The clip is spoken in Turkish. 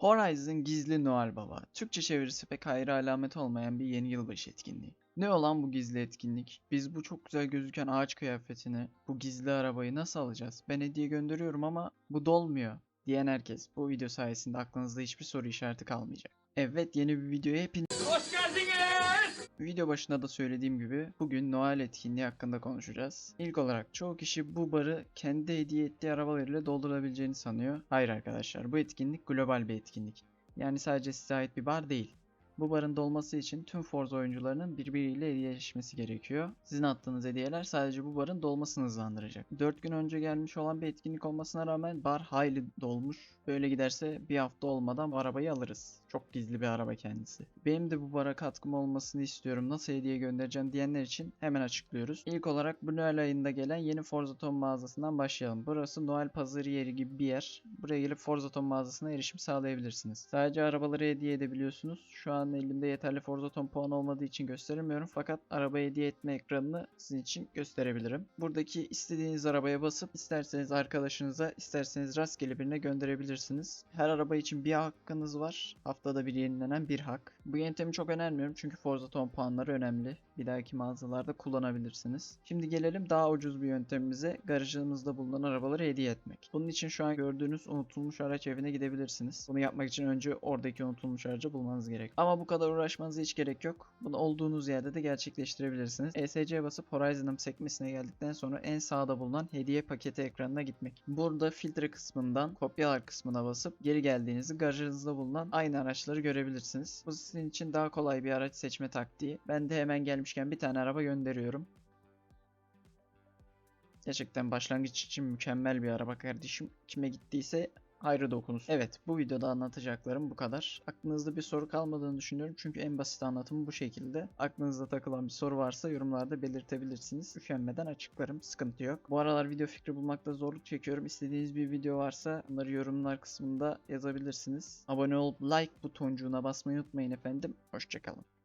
Horizon Gizli Noel Baba. Türkçe çevirisi pek hayra alamet olmayan bir yeni yılbaşı etkinliği. Ne olan bu gizli etkinlik? Biz bu çok güzel gözüken ağaç kıyafetini, bu gizli arabayı nasıl alacağız? Ben hediye gönderiyorum ama bu dolmuyor diyen herkes bu video sayesinde aklınızda hiçbir soru işareti kalmayacak. Evet yeni bir videoya hepiniz Hoş geldiniz. Video başında da söylediğim gibi bugün Noel etkinliği hakkında konuşacağız. İlk olarak çoğu kişi bu barı kendi hediye ettiği arabalarıyla doldurabileceğini sanıyor. Hayır arkadaşlar bu etkinlik global bir etkinlik. Yani sadece size ait bir bar değil. Bu barın dolması için tüm Forza oyuncularının birbiriyle hediyeleşmesi gerekiyor. Sizin attığınız hediyeler sadece bu barın dolmasını hızlandıracak. 4 gün önce gelmiş olan bir etkinlik olmasına rağmen bar hayli dolmuş. Böyle giderse bir hafta olmadan arabayı alırız. Çok gizli bir araba kendisi. Benim de bu bara katkım olmasını istiyorum. Nasıl hediye göndereceğim diyenler için hemen açıklıyoruz. İlk olarak bu Noel ayında gelen yeni Forza Ton mağazasından başlayalım. Burası Noel pazarı yeri gibi bir yer. Buraya gelip Forza Ton mağazasına erişim sağlayabilirsiniz. Sadece arabaları hediye edebiliyorsunuz. Şu an elimde yeterli Forza Ton puan olmadığı için gösteremiyorum. Fakat araba hediye etme ekranını sizin için gösterebilirim. Buradaki istediğiniz arabaya basıp isterseniz arkadaşınıza isterseniz rastgele birine gönderebilirsiniz. Her araba için bir hakkınız var. Haftada bir yenilenen bir hak. Bu yöntemi çok önermiyorum çünkü Forza Ton puanları önemli. Bir dahaki mağazalarda kullanabilirsiniz. Şimdi gelelim daha ucuz bir yöntemimize. Garajımızda bulunan arabaları hediye etmek. Bunun için şu an gördüğünüz unutulmuş araç evine gidebilirsiniz. Bunu yapmak için önce oradaki unutulmuş aracı bulmanız gerek. Ama bu kadar uğraşmanıza hiç gerek yok. Bunu olduğunuz yerde de gerçekleştirebilirsiniz. ESC'ye basıp Horizon'ın sekmesine geldikten sonra en sağda bulunan hediye paketi ekranına gitmek. Burada filtre kısmından kopyalar kısmına basıp geri geldiğinizde garajınızda bulunan aynı araçları görebilirsiniz. Bu sizin için daha kolay bir araç seçme taktiği. Ben de hemen gelmişken bir tane araba gönderiyorum. Gerçekten başlangıç için mükemmel bir araba kardeşim. Kime gittiyse hayrı dokunur. Evet bu videoda anlatacaklarım bu kadar. Aklınızda bir soru kalmadığını düşünüyorum çünkü en basit anlatımı bu şekilde. Aklınızda takılan bir soru varsa yorumlarda belirtebilirsiniz. Üşenmeden açıklarım sıkıntı yok. Bu aralar video fikri bulmakta zorluk çekiyorum. İstediğiniz bir video varsa bunları yorumlar kısmında yazabilirsiniz. Abone olup like butoncuğuna basmayı unutmayın efendim. Hoşçakalın.